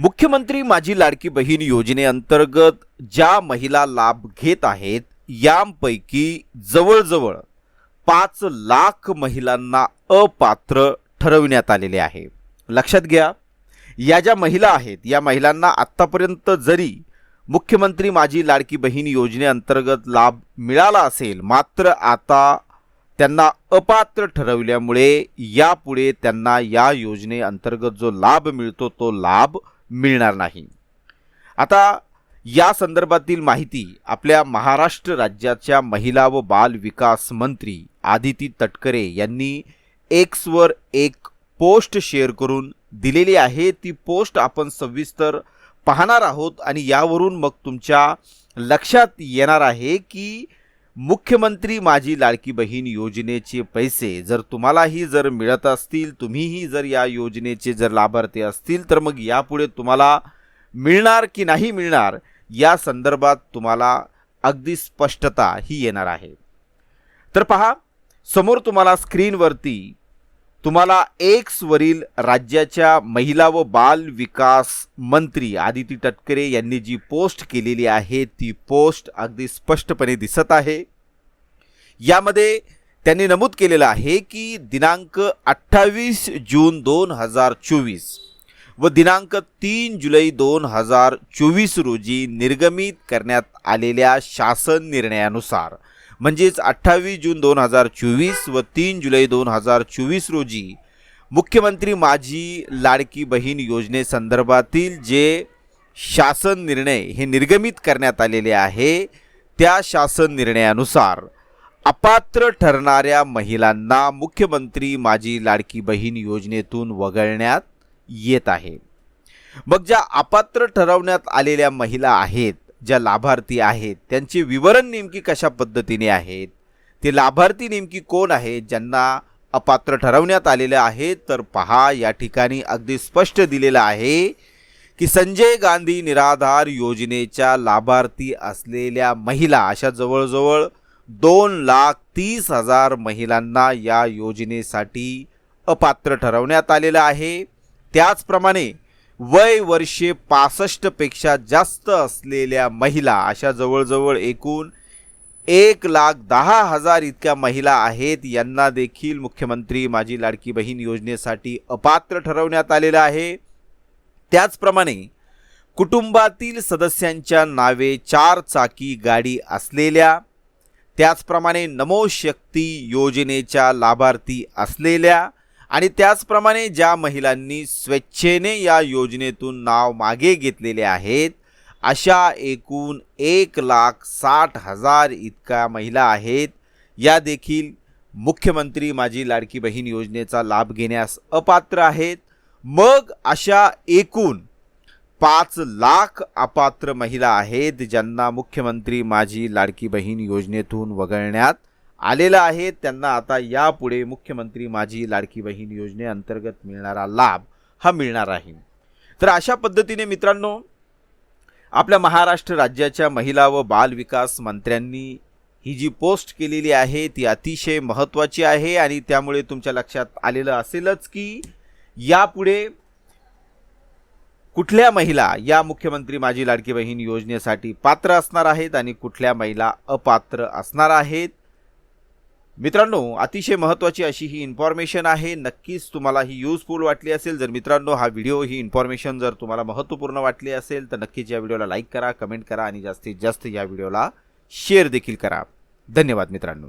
मुख्यमंत्री माझी लाडकी बहीण योजनेअंतर्गत ज्या महिला लाभ घेत आहेत यांपैकी जवळजवळ पाच लाख महिलांना अपात्र ठरविण्यात आलेले आहे. लक्षात घ्या या ज्या महिला आहेत या महिलांना आत्तापर्यंत जरी मुख्यमंत्री माझी लाडकी बहीण योजनेअंतर्गत लाभ मिळाला असेल मात्र आता त्यांना अपात्र ठरवल्यामुळे यापुढे त्यांना या योजनेअंतर्गत जो लाभ मिळतो तो लाभ मिळणार नाही. आता या संदर्भातील माहिती आपल्या महाराष्ट्र राज्याच्या महिला व बाल विकास मंत्री आदिती तटकरे यांनी एक्सवर एक पोस्ट शेअर करून दिलेली आहे. ती पोस्ट आपण सविस्तर पाहणार आहोत आणि यावरून मग तुमच्या लक्षात येणार आहे की मुख्यमंत्री माझी लाडकी बहीण योजनेचे पैसे जर तुम्हालाही जर मिळत असतील तुम्हीही जर या योजनेचे जर लाभार्थी असतील तर मग यापुढे तुम्हाला मिळणार की नाही मिळणार या संदर्भात तुम्हाला अगदी स्पष्टता ही येणार आहे. तर पहा समोर तुम्हाला स्क्रीनवरती तुम्हाला एक्सवरील राज्याच्या महिला व बाल विकास मंत्री आदिती तटकरे यांनी जी पोस्ट केलेली आहे ती पोस्ट अगदी स्पष्टपणे दिसत आहे. यामध्ये त्यांनी नमूद केलेलं आहे की दिनांक अठ्ठावीस जून दोन हजार चोवीस व दिनांक तीन जुलै दोन हजार चोवीस रोजी निर्गमित करण्यात आलेल्या शासन निर्णयानुसार म्हणजेच अठ्ठावीस जून दोन हजार चोवीस व तीन जुलै दोन हजार चोवीस रोजी मुख्यमंत्री माझी लाडकी बहीण योजनेसंदर्भातील जे शासन निर्णय हे निर्गमित करण्यात आलेले आहे त्या शासन निर्णयानुसार अपात्र ठरणाऱ्या महिलांना मुख्यमंत्री माझी लाडकी बहीण योजनेतून वगळण्यात येत आहे. मग ज्या अपात्र ठरवण्यात आलेल्या महिला आहेत ज्या लाभार्थी आहेत त्यांचे विवरण नेमकी कशा पद्धतीने आहेत ते लाभार्थी नेमकी कोण आहेत ज्यांना अपात्र ठरवण्यात आलेले आहेत तर पहा या ठिकाणी अगदी स्पष्ट दिलेलं आहे की संजय गांधी निराधार योजनेच्या लाभार्थी असलेल्या महिला अशा जवळजवळ दोन लाख तीस हजार महिलांना या योजनेसाठी अपात्र ठरवण्यात आलेलं आहे. त्याचप्रमाणे वय वर्षे पासष्टपेक्षा जास्त असलेल्या महिला अशा जवळजवळ एकूण एक लाख दहा हजार इतक्या महिला आहेत. यांना देखील मुख्यमंत्री माझी लाडकी बहीण योजनेसाठी अपात्र ठरवण्यात आलेलं आहे. त्याचप्रमाणे कुटुंबातील सदस्यांच्या नावे चार चाकी गाडी असलेल्या त्याचप्रमाणे नमो शक्ती योजनेच्या लाभार्थी असलेल्या आणि त्याचप्रमाणे ज्या महिलांनी स्वेच्छेने या योजनेतून नाव मागे घेतलेले आहेत अशा एकूण एक लाख साठ हजार इतक्या महिला आहेत. या देखील मुख्यमंत्री माझी लाडकी बहीण योजनेचा लाभ घेण्यास अपात्र आहेत. मग अशा एकूण पाच लाख अपात्र महिला आहेत ज्यांना मुख्यमंत्री माझी लाडकी बहीण योजनेतून वगळण्यात आलेलं आहे त्यांना आता यापुढे मुख्यमंत्री माझी लाडकी बहीण योजनेअंतर्गत मिळणारा लाभ हा मिळणार आहे. तर अशा पद्धतीने मित्रांनो आपल्या महाराष्ट्र राज्याच्या महिला व बाल विकास मंत्र्यांनी ही जी पोस्ट केलेली आहे ती अतिशय महत्त्वाची आहे आणि त्यामुळे तुमच्या लक्षात आलेलं असेलच की यापुढे कुठल्या महिला या मुख्यमंत्री माझी लाडकी बहीण योजनेसाठी पात्र असणार आहेत आणि कुठल्या महिला अपात्र असणार आहेत? मित्रांनो अतिशय महत्त्वाची अशी ही इन्फॉर्मेशन आहे. नक्कीच तुम्हाला ही यूजफुल वाटली असेल. जर मित्रांनो हा व्हिडिओ ही इन्फॉर्मेशन जर तुम्हाला महत्त्वपूर्ण वाटली असेल तर नक्कीच या व्हिडिओला लाईक करा कमेंट करा आणि जास्तीत जास्त या व्हिडिओला शेअर देखील करा. धन्यवाद मित्रांनो.